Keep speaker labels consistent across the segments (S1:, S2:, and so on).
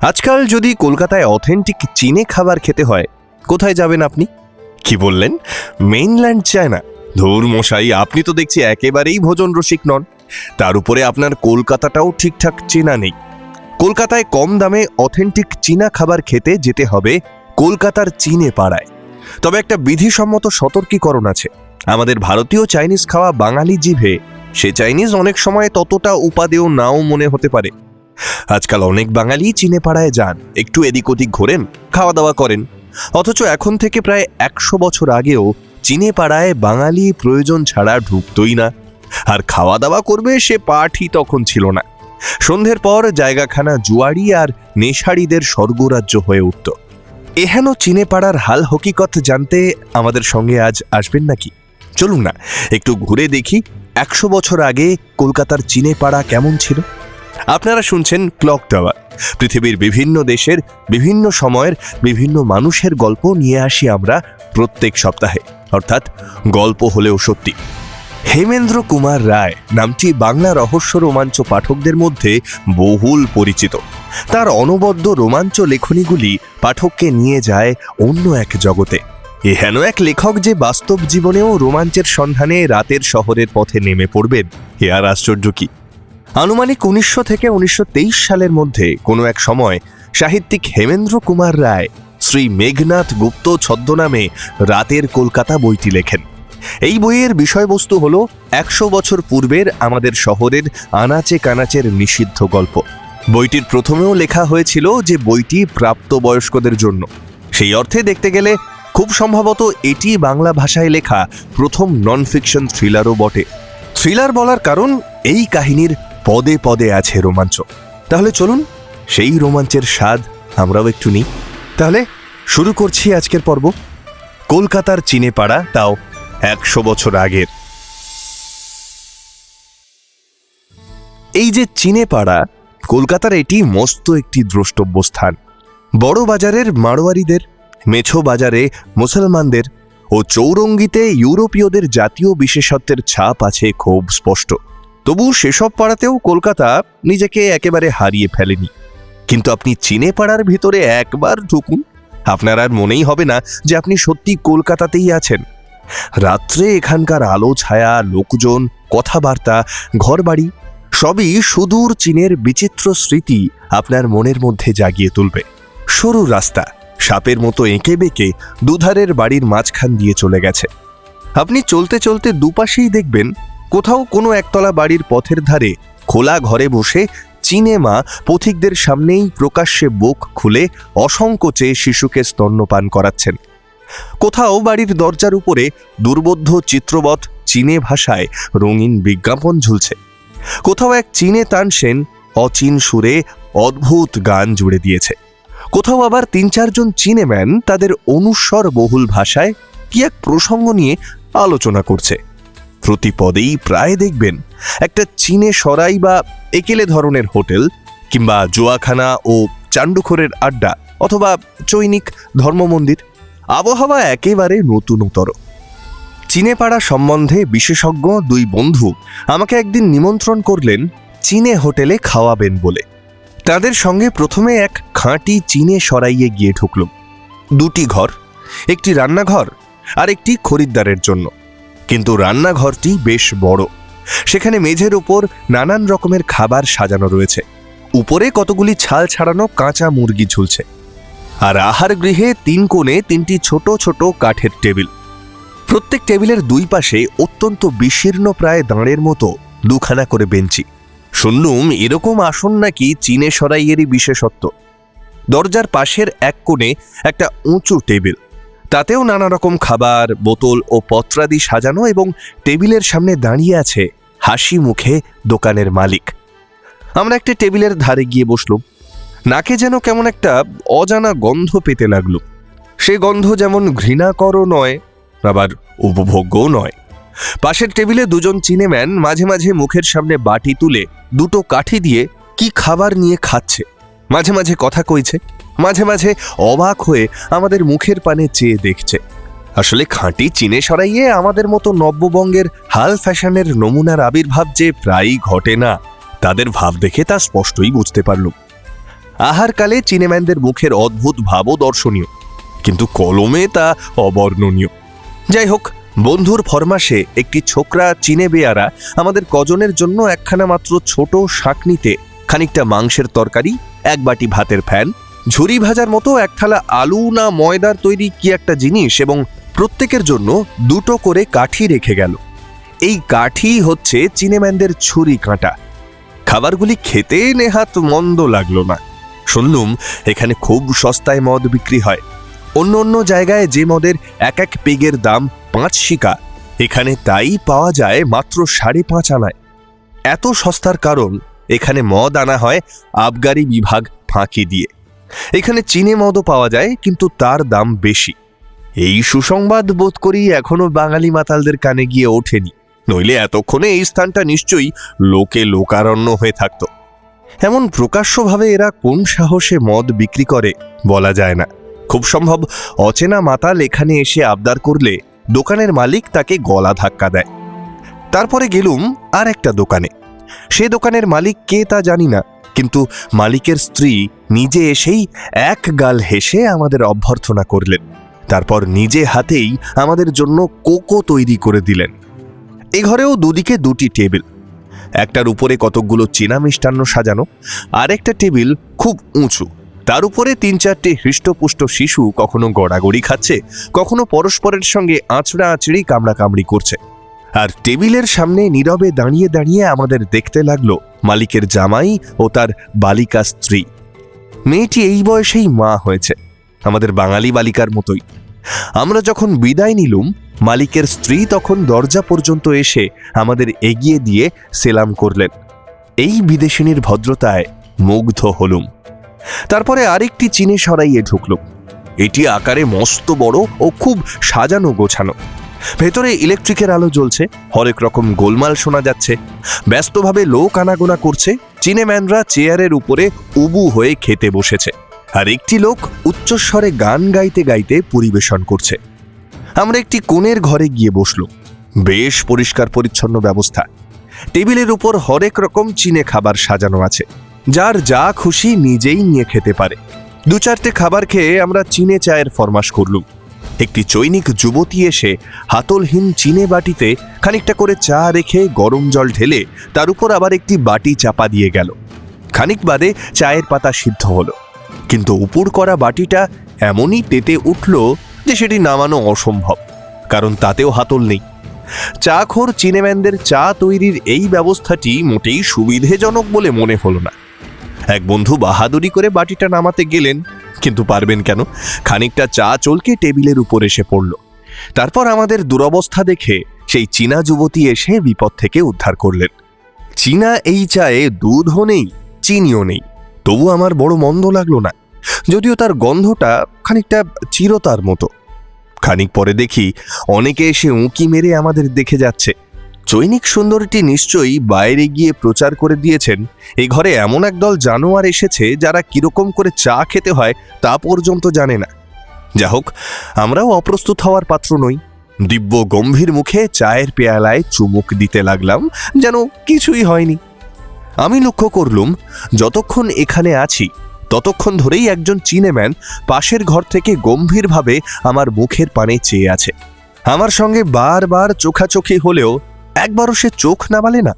S1: আজকাল যদি কলকাতায় অথেন্টিক চীনে খাবার খেতে হয়, কোথায় যাবেন আপনি? কি বললেন? Mainland China. ধুর মশাই, আপনি তো দেখছি একেবারেই ভোজন রসিক নন। তার উপরে আপনার কলকাতাটাও ঠিকঠাক চেনা নেই। কলকাতায় কম দামে অথেন্টিক চীনা খাবার খেতে যেতে হবে কলকাতার চীনে পাড়ায়। তবে একটা বিধিসম্মত সতর্কীকরণ আছে। আমাদের ভারতীয় চাইনিজ খাওয়া বাঙালি জিভে, সে চাইনিজ অনেক সময় ততটা উপাদেয় নাও মনে হতে পারে। আজকাল অনেক বাঙালি চীনে পাড়ায় যান। একটু এদিক ওদিক ঘোরেন খাওয়া দাওয়া করেন। অথচ এখন থেকে প্রায় একশো বছর আগেও চীনে পাড়ায় বাঙালি প্রয়োজন ছাড়া ঢুকতই না। আর খাওয়া দাওয়া করবে সে পাঠই তখন ছিল না। সন্ধ্যের পর জায়গাখানা জুয়ারি আর নেশাড়িদের স্বর্গরাজ্য হয়ে উঠত। এহেন চীনে পাড়ার হাল হকিকত জানতে আমাদের সঙ্গে আজ আসবেন নাকি? চলুন না, একটু ঘুরে দেখি, একশো বছর আগে কলকাতার চীনে পাড়া কেমন ছিল। আপনারা শুনছেন ক্লক টাওয়ার। পৃথিবীর বিভিন্ন দেশের, বিভিন্ন সময়ের, বিভিন্ন মানুষের গল্প নিয়ে আসি আমরা প্রত্যেক সপ্তাহে। অর্থাৎ গল্প হলেও সত্যি। হেমেন্দ্র কুমার রায় নামটি বাংলা রহস্য রোমাঞ্চ পাঠকদের মধ্যে বহুল পরিচিত। তার অনবদ্য রোমাঞ্চ লেখনীগুলি পাঠককে নিয়ে যায় অন্য এক জগতে। এহেন এক লেখক যে বাস্তব জীবনেও রোমাঞ্চের সন্ধানে রাতের শহরের পথে নেমে পড়বেন। এ আর আশ্চর্য কি? আনুমানিক উনিশশো থেকে উনিশশো তেইশ সালের মধ্যে কোনো এক সময় সাহিত্যিক হেমেন্দ্র কুমার রায় শ্রী মেঘনাথ গুপ্ত ছদ্মনামে রাতের কলকাতা বইটি লেখেন। এই বইয়ের বিষয়বস্তু হল একশো বছর পূর্বের আমাদের শহরের আনাচে কানাচের নিষিদ্ধ গল্প। বইটির প্রথমেও লেখা হয়েছিল যে বইটি প্রাপ্তবয়স্কদের জন্য। সেই অর্থে দেখতে গেলে খুব সম্ভবত এটি বাংলা ভাষায় লেখা প্রথম নন ফিকশন থ্রিলারও বটে। থ্রিলার বলার কারণ এই কাহিনীর পদে পদে আছে রোমাঞ্চ। তাহলে চলুন, সেই রোমাঞ্চের স্বাদ আমরাও একটু নিই। তাহলে শুরু করছি আজকের পর্ব। কলকাতার চীনে পাড়া তাও একশো বছর আগের। এই যে চীনে পাড়া কলকাতার এটি মস্ত একটি দ্রষ্টব্য স্থান। বড় বাজারের মারোয়ারিদের মেছো বাজারে মুসলমানদের ও চৌরঙ্গিতে ইউরোপীয়দের জাতীয় বিশেষত্বের ছাপ আছে খুব স্পষ্ট। তবু সেসব পাড়াতেও কলকাতা নিজেকে একেবারে হারিয়ে ফেলেনি। কিন্তু আপনি চীনে পাড়ার ভিতরে একবার ঢুকুন, আপনার আর মনেই হবে না যে আপনি সত্যি কলকাতাতেই আছেন। রাত্রে এখানকার আলো, ছায়া, লোকজন, কথাবার্তা, ঘরবাড়ি, সবই সুদূর চীনের বিচিত্র স্মৃতি আপনার মনের মধ্যে জাগিয়ে তুলবে। সরু রাস্তা, সাপের মতো এঁকে বেঁকে দুধারের বাড়ির মাঝখান দিয়ে চলে গেছে। আপনি চলতে চলতে দুপাশেই দেখবেন কোথাও কোনো একতলা বাড়ির পথের ধারে খোলা ঘরে বসে চীনে মা পথিকদের সামনেই প্রকাশ্যে বুক খুলে অসংকোচে শিশুকে স্তন্যপান করাচ্ছেন। কোথাও বাড়ির দরজার উপরে দুর্বোধ্য চিত্রবৎ চীনে ভাষায় রঙিন বিজ্ঞাপন ঝুলছে। কোথাও এক চীনে তানসেন অচীন সুরে অদ্ভুত গান জুড়ে দিয়েছে। কোথাও আবার তিন চারজন চীনে ম্যান তাদের অনুস্বর বহুল ভাষায় কি এক প্রসঙ্গ নিয়ে আলোচনা করছে। প্রতি পদেই প্রায় দেখবেন একটা চীনে সরাই বা একেলে ধরনের হোটেল কিংবা জোয়াখানা ও চাণ্ডুখোরের আড্ডা অথবা চৈনিক ধর্মমন্দির। আবহাওয়া একেবারে নতুনতর। চীনেপাড়া সম্বন্ধে বিশেষজ্ঞ দুই বন্ধু আমাকে একদিন নিমন্ত্রণ করলেন, চীনে হোটেলে খাওয়াবেন বলে। তাদের সঙ্গে প্রথমে এক খাঁটি চীনে সরাইয়ে গিয়ে ঢুকল দুটি ঘর, একটি রান্নাঘর আর একটি খরিদ্দারের জন্য। কিন্তু রান্নাঘরটি বেশ বড়। সেখানে মেঝের ওপর নানান রকমের খাবার সাজানো রয়েছে। উপরে কতগুলি ছাল ছাড়ানো কাঁচা মুরগি ঝুলছে। আর আহার গৃহে তিন কোণে তিনটি ছোট ছোট কাঠের টেবিল। প্রত্যেক টেবিলের দুই পাশে অত্যন্ত বিশীর্ণ প্রায় দাঁড়ের মতো দুখানা করে বেঞ্চি। শুনলুম, এরকম আসন নাকি চীনে সরাইয়েরই বিশেষত্ব। দরজার পাশের এক কোণে একটা উঁচু টেবিল। তাতেও নানা রকম খাবার, বোতল ও পত্রাদি সাজানো এবং টেবিলের সামনে দাঁড়িয়ে আছে হাসি মুখে দোকানের মালিক। আমরা একটা টেবিলের ধারে গিয়ে বসলুম। নাকে যেন কেমন একটা অজানা গন্ধ পেতে লাগল। সে গন্ধ যেমন ঘৃণাকরও নয়, আবার উপভোগ্যও নয়। পাশের টেবিলে দুজন চিনেম্যান মাঝে মাঝে মুখের সামনে বাটি তুলে দুটো কাঠি দিয়ে কি খাবার নিয়ে খাচ্ছে, মাঝে মাঝে কথা কইছে। মাঝে মাঝে অবাক হয়ে আমাদের মুখের পানে চেয়ে দেখছে। আসলে খাঁটি চীনে সরাইয়ে আমাদের মতো নব্যবঙ্গের হাল ফ্যাশনের নমুনার আবির্ভাব যে প্রায়ই ঘটে না, তাদের ভাব দেখে তা স্পষ্টই বুঝতে পারল আহারকালে চিনেম্যানদের মুখের অদ্ভুত ভাবও দর্শনীয়, কিন্তু কলমে তা অবর্ণনীয়। যাই হোক, বন্ধুর ফরমাসে একটি ছোকরা চিনে বেয়ারা আমাদের কজনের জন্য একখানা মাত্র ছোট শাঁকনিতে খানিকটা মাংসের তরকারি, এক বাটি ভাতের ফ্যান ঝুরি ভাজার মতো এক থালা আলু না ময়দার তৈরি কি একটা জিনিস এবং প্রত্যেকের জন্য দুটো করে কাঠি রেখে গেল। এই কাঠি হচ্ছে চিনেম্যানদের ছুরি কাঁটা। খাবারগুলি খেতে নেহাত মন্দ লাগল না। শুনলুম, এখানে খুব সস্তায় মদ বিক্রি হয়। অন্য অন্য জায়গায় যে মদের এক এক পেগের দাম পাঁচ শিকা। এখানে তাই পাওয়া যায় মাত্র সাড়ে পাঁচ আনায়। এত সস্তার কারণ, এখানে মদ আনা হয় আবগারি বিভাগ ফাঁকি দিয়ে। এখানে চীনে মদও পাওয়া যায়, কিন্তু তার দাম বেশি। এই সুসংবাদ বোধ করি এখনও বাঙালি মাতালদের কানে গিয়ে ওঠেনি। নইলে এতক্ষণে এই স্থানটা নিশ্চয়ই লোকে লোকারণ্য হয়ে থাকত। এমন প্রকাশ্যভাবে এরা কোন সাহসে মদ বিক্রি করে, বলা যায় না। খুব সম্ভব অচেনা মাতাল এখানে এসে আবদার করলে দোকানের মালিক তাকে গলা ধাক্কা দেয়। তারপরে গেলুম আর একটা দোকানে। সে দোকানের মালিক কে তা জানি না কিন্তু মালিকের স্ত্রী নিজে এসেই এক গাল হেসে আমাদের অভ্যর্থনা করলেন। তারপর নিজে হাতেই আমাদের জন্য কোকো তৈরি করে দিলেন। এ ঘরেও দুদিকে দুটি টেবিল। একটার উপরে কতকগুলো চীনা মিষ্টান্ন সাজানো, আরেকটা টেবিল খুব উঁচু। তার উপরে তিন চারটে হৃষ্টপুষ্ট শিশু কখনো গড়াগড়ি খাচ্ছে, কখনো পরস্পরের সঙ্গে আঁচড়া আঁচড়ি কামড়াকামড়ি করছে। আর টেবিলের সামনে নীরবে দাঁড়িয়ে দাঁড়িয়ে আমাদের দেখতে লাগল মালিকের জামাই ও তার বালিকা স্ত্রী। মেয়েটি এই বয়সেই মা হয়েছে, আমাদের বাঙালি বালিকার মতোই। আমরা যখন বিদায় নিলুম, মালিকের স্ত্রী তখন দরজা পর্যন্ত এসে আমাদের এগিয়ে দিয়ে সেলাম করলেন। এই বিদেশিনীর ভদ্রতায় মুগ্ধ হলুম। তারপরে আরেকটি চীনে সরাইয়ে ঢুকলুম। এটি আকারে মস্ত বড় ও খুব সাজানো গোছানো। ভেতরে ইলেকট্রিকের আলো জ্বলছে, হরেক রকম গোলমাল শোনা যাচ্ছে। ব্যস্তভাবে লোক আনাগোনা করছে, চিনেম্যানরা চেয়ারের উপরে উবু হয়ে খেতে বসেছে। আর একটি লোক উচ্চস্বরে গান গাইতে গাইতে পরিবেশন করছে। আমরা একটি কোণের ঘরে গিয়ে বসল। বেশ পরিষ্কার পরিচ্ছন্ন ব্যবস্থা। টেবিলের উপর হরেক রকম চিনে খাবার সাজানো আছে। যার যা খুশি নিজেই নিয়ে খেতে পারে। দু চারটে খাবার খেয়ে আমরা চিনে চায়ের ফরমাস করলুম। একটি চৈনিক যুবতী এসে হাতলহীন চিনে বাটিতে খানিকটা করে চা রেখে গরম জল ঢেলে তার উপর আবার একটি বাটি চাপা দিয়ে গেল। খানিক বাদে চায়ের পাতা সিদ্ধ হলো। কিন্তু উপুর করা বাটিটা এমনই তেতে উঠল যে সেটি নামানো অসম্ভব, কারণ তাতেও হাতল নেই। চাখোর চিনেম্যানদের চা তৈরির এই ব্যবস্থাটি মোটেই সুবিধেজনক বলে মনে হলো না। এক বন্ধু বাহাদুরি করে বাটিটা নামাতে গেলেন কিন্তু পারবেন কেন? খানিকটা চা চলকে টেবিলের উপর এসে পড়ল। তারপর আমাদের দুরবস্থা দেখে সেই চীনা যুবতী এসে বিপদ থেকে উদ্ধার করলেন। চীনা এই চায়ে দুধও নেই, চিনিও নেই। তবু আমার বড় মন্দ লাগল না, যদিও তার গন্ধটা খানিকটা চিরতার মতো। খানিক পরে দেখি অনেকে এসে উঁকি মেরে আমাদের দেখে যাচ্ছে। চৈনিক সুন্দরীটি নিশ্চয়ই বাইরে গিয়ে প্রচার করে দিয়েছেন। এই ঘরে এমন একদল জানোয়ার এসেছে যারা কীরকম করে চা খেতে হয় তা পর্যন্ত জানে না। যা হোক, আমরাও অপ্রস্তুত হওয়ার পাত্র নই। দিব্য গম্ভীর মুখে চায়ের পেয়ালায় চুমুক দিতে লাগলাম যেন কিছুই হয়নি। আমি লক্ষ্য করলুম, যতক্ষণ এখানে আছি, ততক্ষণ ধরেই একজন চিনেম্যান পাশের ঘর থেকে গম্ভীরভাবে আমার মুখের পানে চেয়ে আছে। আমার সঙ্গে বারবার চোখাচোখি হলেও একবারও সে চোখ নামালে না।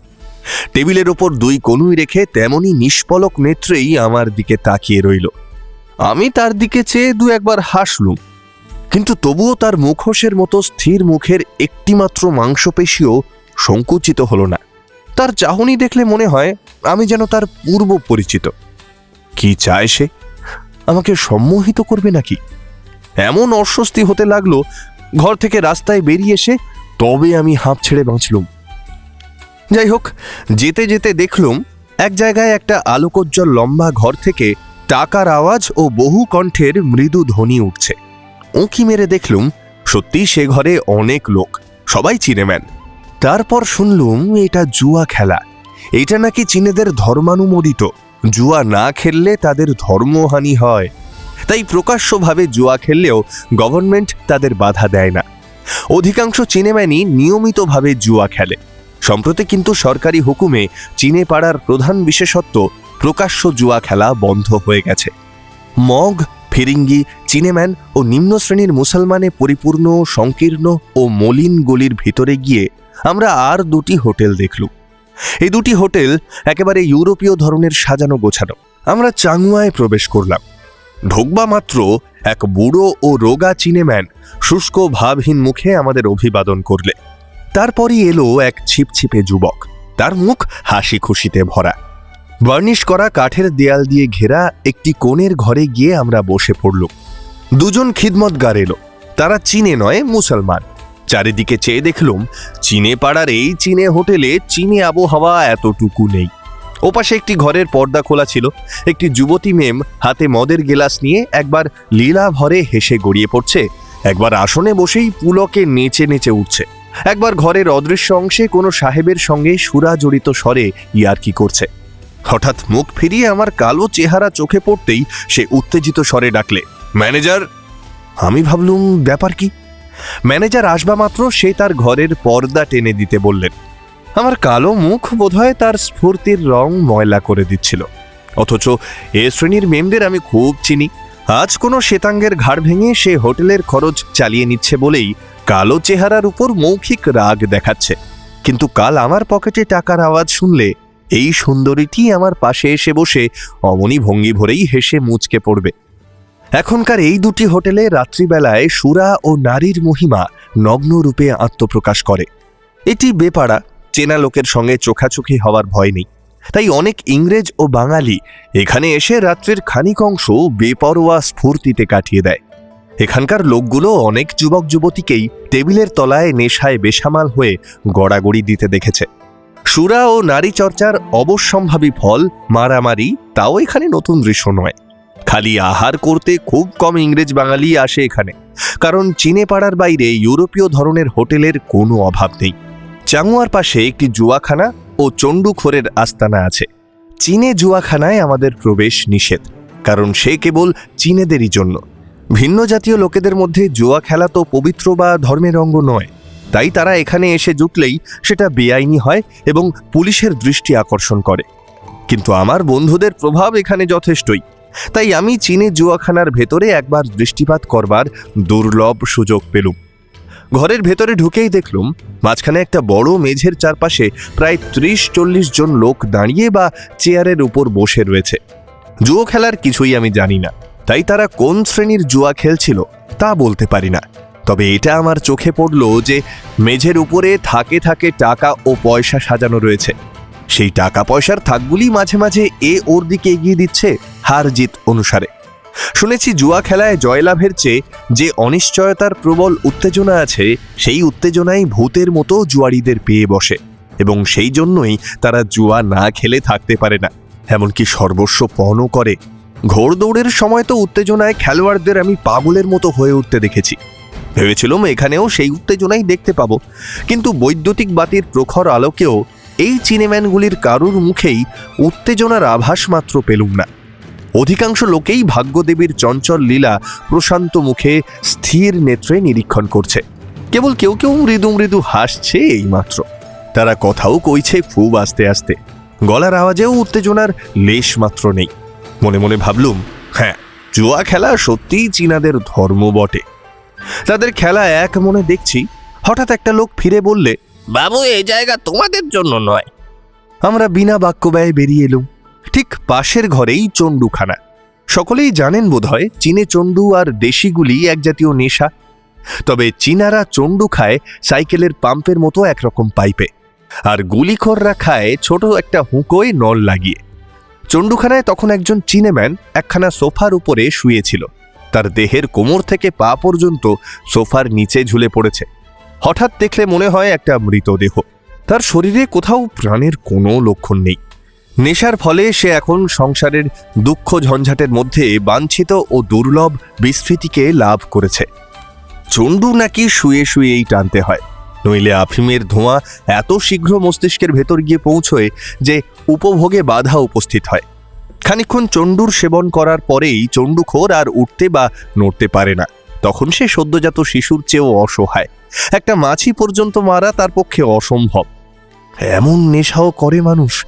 S1: টেবিলের ওপর দুই কনুই রেখে তেমনি নিষ্পলক নেত্রেই আমার দিকে তাকিয়ে রইল। আমি তার দিকে চেয়ে দু একবার হাসলুম, কিন্তু তবুও তার মুখোশের মতো স্থির মুখের একটিমাত্র মাংসপেশিও সংকুচিত হলো না। তার চাহনি দেখলে মনে হয় আমি যেন তার পূর্ব পরিচিত। কি চায় সে? আমাকে সম্মোহিত করবে নাকি? এমন অস্বস্তি হতে লাগল, ঘর থেকে রাস্তায় বেরিয়ে এসে তবে আমি হাঁপ ছেড়ে বাঁচলুম। যাই হোক, যেতে যেতে দেখলুম এক জায়গায় একটা আলোকোজ্জ্বল লম্বা ঘর থেকে টাকার আওয়াজ ও বহু কণ্ঠের মৃদু ধ্বনি উঠছে। উঁকি মেরে দেখলুম, সত্যি সে ঘরে অনেক লোক, সবাই চিনেম্যান। তারপর শুনলুম, এটা জুয়া খেলা। এটা নাকি চীনেদের ধর্মানুমোদিত, জুয়া না খেললে তাদের ধর্মহানি হয়। তাই প্রকাশ্যভাবে জুয়া খেললেও গভর্নমেন্ট তাদের বাধা দেয় না। অধিকাংশ চিনেম্যানই নিয়মিতভাবে জুয়া খেলে। সম্প্রতি কিন্তু সরকারি হুকুমে চীনে পাড়ার প্রধান বিশেষত্ব প্রকাশ্য জুয়া খেলা বন্ধ হয়ে গেছে। মগ, ফিরিঙ্গি, চিনেম্যান ও নিম্ন শ্রেণির মুসলমানে পরিপূর্ণ, সংকীর্ণ ও মলিন গলির ভিতরে গিয়ে আমরা আর দুটি হোটেল দেখলুম। এই দুটি হোটেল একেবারে ইউরোপীয় ধরনের সাজানো গোছানো। আমরা চাংওয়ায় প্রবেশ করলাম। ঢোকবা মাত্র এক বুড়ো ও রোগা চিনেম্যান শুষ্ক ভাবহীন মুখে আমাদের অভিবাদন করলে। তারপরই এলো এক ছিপছিপে যুবক। তার মুখ হাসি খুশিতে ভরা। বার্নিশ করা কাঠের দেয়াল দিয়ে ঘেরা একটি কোণের ঘরে গিয়ে আমরা বসে পড়ল দুজন খিদমতগার এলো। তারা চীনে নয়, মুসলমান। চারিদিকে চেয়ে দেখলুম, চীনে পাড়ার এই চীনে হোটেলে চীনে আবহাওয়া এতটুকু নেই। ওপাশে একটি ঘরের পর্দা খোলা ছিল। একটি যুবতী মেম হাতে মদের গেলাস নিয়ে একবার লীলা ভরে হেসে গড়িয়ে পড়ছে। একবার আসনে বসেই পুলকে নেচে নেচে উঠছে। একবার ঘরের অদৃশ্য অংশে কোনো সাহেবের সঙ্গে সুরা জড়িত স্বরে ইয়ার্কি করছে। হঠাৎ মুখ ফিরিয়ে আমার কালো চেহারা চোখে পড়তেই সে উত্তেজিত স্বরে ডাকলে, ম্যানেজার, আমি ভাবলুম ব্যাপার কি? ম্যানেজার আসবা মাত্র সে তার ঘরের পর্দা টেনে দিতে বললেন। আমার কালো মুখ বোধহয় তার স্ফূর্তির রং ময়লা করে দিচ্ছিল। অথচ এ শ্রেণির মেমদের আমি খুব চিনি। আজ কোনো শ্বেতাঙ্গের ঘাড় ভেঙে সে হোটেলের খরচ চালিয়ে নিচ্ছে বলেই কালো চেহারার উপর মৌখিক রাগ দেখাচ্ছে। কিন্তু কাল আমার পকেটে টাকার আওয়াজ শুনলে এই সুন্দরীটি আমার পাশে এসে বসে অমনি ভঙ্গি ভরেই হেসে মুচকে পড়বে। এখনকার এই দুটি হোটেলে রাত্রিবেলায় সুরা ও নারীর মহিমা নগ্ন রূপে আত্মপ্রকাশ করে। এটি বেপাড়া চেনা লোকের সঙ্গে চোখাচোখি হওয়ার ভয় নেই। তাই অনেক ইংরেজ ও বাঙালি এখানে এসে রাত্রের খানিক অংশ বেপরোয়া স্ফূর্তিতে কাটিয়ে দেয়। এখানকার লোকগুলো অনেক যুবক যুবতীকেই টেবিলের তলায় নেশায় বেসামাল হয়ে গড়াগড়ি দিতে দেখেছে। সুরা ও নারী চর্চার অবশ্যম্ভাবী ফল, মারামারি, তাও এখানে নতুন দৃশ্য নয়। খালি আহার করতে খুব কম ইংরেজ বাঙালি আসে এখানে। কারণ চীনে পাড়ার বাইরে ইউরোপীয় ধরনের হোটেলের কোনো অভাব নেই। চাঙ্গুয়ার পাশে একটি জুয়াখানা ও চণ্ডুখোরের আস্তানা আছে। চীনে জুয়াখানায় আমাদের প্রবেশ নিষেধ, কারণ সে কেবল চীনেদেরই জন্য। ভিন্ন জাতীয় লোকেদের মধ্যে জুয়া খেলা তো পবিত্র বা ধর্মের অঙ্গ নয়। তাই তারা এখানে এসে জুটলেই সেটা বেআইনি হয় এবং পুলিশের দৃষ্টি আকর্ষণ করে। কিন্তু আমার বন্ধুদের প্রভাব এখানে যথেষ্টই। তাই আমি চীনে জুয়াখানার ভেতরে একবার দৃষ্টিপাত করবার দুর্লভ সুযোগ পেলুম। ঘরের ভেতরে ঢুকেই দেখলুম মাঝখানে একটা বড় মেঝের চারপাশে প্রায় ত্রিশ চল্লিশ জন লোক দাঁড়িয়ে বা চেয়ারের উপর বসে রয়েছে। জুয়ো খেলার কিছুই আমি জানি না। তাই তারা কোন শ্রেণির জুয়া খেলছিল তা বলতে পারি না। তবে এটা আমার চোখে পড়ল যে মেঝের উপরে থাকে থাকে টাকা ও পয়সা সাজানো রয়েছে। সেই টাকা পয়সার থাকগুলি মাঝে মাঝে এ ওর দিকে এগিয়ে দিচ্ছে হার জিত অনুসারে। শুনেছি জুয়া খেলায় জয়লাভের চেয়ে যে অনিশ্চয়তার প্রবল উত্তেজনা আছে, সেই উত্তেজনাই ভূতের মতো জুয়ারিদের পেয়ে বসে, এবং সেই জন্যই তারা জুয়া না খেলে থাকতে পারে না। এমনকি সর্বস্ব পণও করে। ঘোড়দৌড়ের সময় তো উত্তেজনায় খেলোয়াড়দের আমি পাগলের মতো হয়ে উঠতে দেখেছি। ভেবেছিলাম এখানেও সেই উত্তেজনাই দেখতে পাবো। কিন্তু বৈদ্যুতিক বাতির প্রখর আলোকেও এই চিনেম্যানগুলির কারুর মুখেই উত্তেজনার আভাস মাত্র পেলুম না। অধিকাংশ লোকেই ভাগ্যদেবীর চঞ্চল লীলা প্রশান্ত মুখে স্থির নেত্রে নিরীক্ষণ করছে। কেবল কেউ কেউ মৃদু মৃদু হাসছে এইমাত্র। তারা কথাও কইছে খুব আস্তে আস্তে। গলার আওয়াজেও উত্তেজনার লেশ মাত্র নেই। মনে মনে ভাবলুম হ্যাঁ জুয়া খেলা সত্যিই চীনাদের ধর্ম বটে। তাদের খেলা এক মনে দেখছি, হঠাৎ একটা লোক ফিরে বললে,
S2: বাবু এই জায়গা তোমাদের জন্য নয়।
S1: আমরা বিনা বাক্য ব্যয়ে বেরিয়ে এলুম। ঠিক পাশের ঘরেই চণ্ডুখানা। সকলেই জানেন বোধহয় চীনে চণ্ডু আর দেশিগুলি এক জাতীয় নেশা। তবে চীনারা চণ্ডু খায় সাইকেলের পাম্পের মতো একরকম পাইপে। আর গুলিখোররা খায় ছোট একটা হুঁকোয় নল লাগিয়ে। চণ্ডুখানায় তখন একজন চিনেম্যান একখানা সোফার উপরে শুয়েছিল। তার দেহের কোমর থেকে পা পর্যন্ত সোফার নিচে ঝুলে পড়েছে। হঠাৎ দেখলে মনে হয় একটা মৃতদেহ। তার শরীরে কোথাও প্রাণের কোনো লক্ষণ নেই। নেশার ফলে সে এখন সংসারের দুঃখ ঝঞ্ঝাটের মধ্যে বাঞ্ছিত ও দুর্লভ বিস্মৃতিকে লাভ করেছে। চণ্ডু নাকি শুয়ে শুয়েই টানতে হয়। নইলে আফিমের ধোঁয়া এত শীঘ্র মস্তিষ্কের ভেতর গিয়ে পৌঁছয় যে উপভোগে বাধা উপস্থিত হয়। খানিক্ষণ চণ্ডুর সেবন করার পরেই চণ্ডুখোর আর উঠতে বা নড়তে পারে না। তখন সে সদ্যজাত শিশুর চেয়েও অসহায়। একটা মাছি পর্যন্ত মারা তার পক্ষে অসম্ভব। এমন নেশাও করে মানুষ।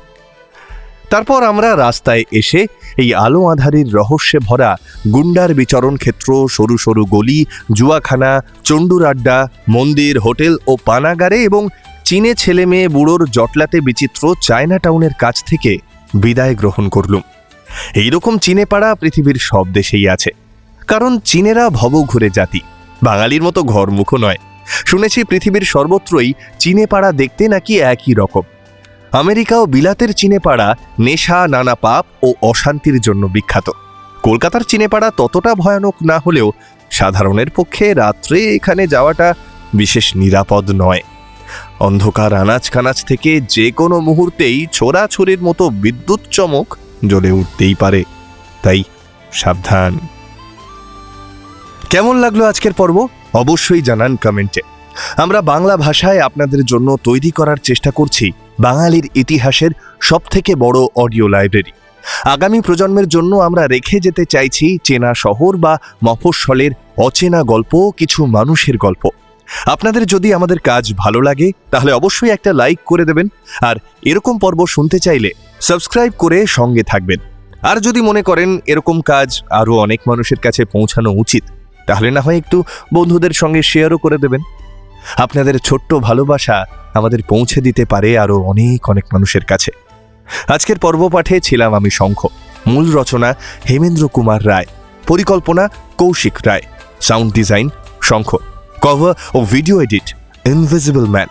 S1: তারপর আমরা রাস্তায় এসে এই আলো আধারির রহস্যে ভরা গুন্ডার বিচরণ ক্ষেত্র, সরু সরু গলি, জুয়াখানা, চণ্ডুর আড্ডা, মন্দির, হোটেল ও পানাগারে এবং চীনে ছেলে মেয়ে বুড়োর জটলাতে বিচিত্র চায়না টাউনের কাছ থেকে বিদায় গ্রহণ করলুম। এইরকম চীনে পাড়া পৃথিবীর সব দেশেই আছে। কারণ চীনেরা ভবঘুরে জাতি। বাঙালির মতো ঘরমুখো নয়। শুনেছি পৃথিবীর সর্বত্রই চীনে পাড়া দেখতে নাকি একই রকম। আমেরিকা ও বিলাতের চীনেপাড়া নেশা, নানা পাপ ও অশান্তির জন্য বিখ্যাত। কলকাতার চীনেপাড়া ততটা ভয়ানক না হলেও সাধারণের পক্ষে রাত্রে এখানে যাওয়াটা বিশেষ নিরাপদ নয়। অন্ধকার আনাচ কানাচ থেকে যে কোনো মুহূর্তেই ছোড়াছড়ির মতো বিদ্যুৎ চমক জ্বলে উঠতেই পারে। তাই সাবধান। কেমন লাগল আজকের পর্ব? অবশ্যই জানান কমেন্টে। আমরা বাংলা ভাষায় আপনাদের জন্য তৈরি করার চেষ্টা করছি। বাঙালির ইতিহাসের সবথেকে বড় অডিও লাইব্রেরি। আগামী প্রজন্মের জন্য আমরা রেখে যেতে চাইছি চেনা শহর বা মফস্বলের অচেনা গল্প, কিছু মানুষের গল্প। আপনাদের যদি আমাদের কাজ ভালো লাগে, তাহলে অবশ্যই একটা লাইক করে দেবেন। আর এরকম পর্ব শুনতে চাইলে সাবস্ক্রাইব করে সঙ্গে থাকবেন। আর যদি মনে করেন এরকম কাজ আরও অনেক মানুষের কাছে পৌঁছানো উচিত, তাহলে না হয় একটু বন্ধুদের সঙ্গে শেয়ারও করে দেবেন। আপনাদের ছোট্ট ভালোবাসা আমাদের পৌঁছে দিতে পারে আরও অনেক অনেক মানুষের কাছে। আজকের পর্ব পাঠে ছিলাম আমি শঙ্খ। মূল রচনা হেমেন্দ্র কুমার রায়। পরিকল্পনা Kaushik Roy. Sound design Shankha. Cover ও ভিডিও এডিট ইনভিজিবল ম্যান।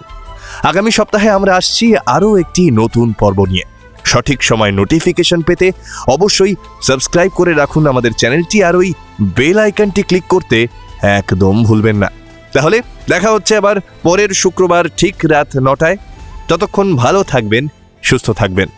S1: আগামী সপ্তাহে আমরা আসছি আরও একটি নতুন পর্ব নিয়ে। সঠিক সময় নোটিফিকেশন পেতে অবশ্যই সাবস্ক্রাইব করে রাখুন আমাদের চ্যানেলটি আর ওই বেল আইকনটি ক্লিক করতে একদম ভুলবেন না। তাহলে দেখা হচ্ছে আবার পরের শুক্রবার ঠিক রাত নটায়। ততক্ষণ ভালো থাকবেন সুস্থ থাকবেন।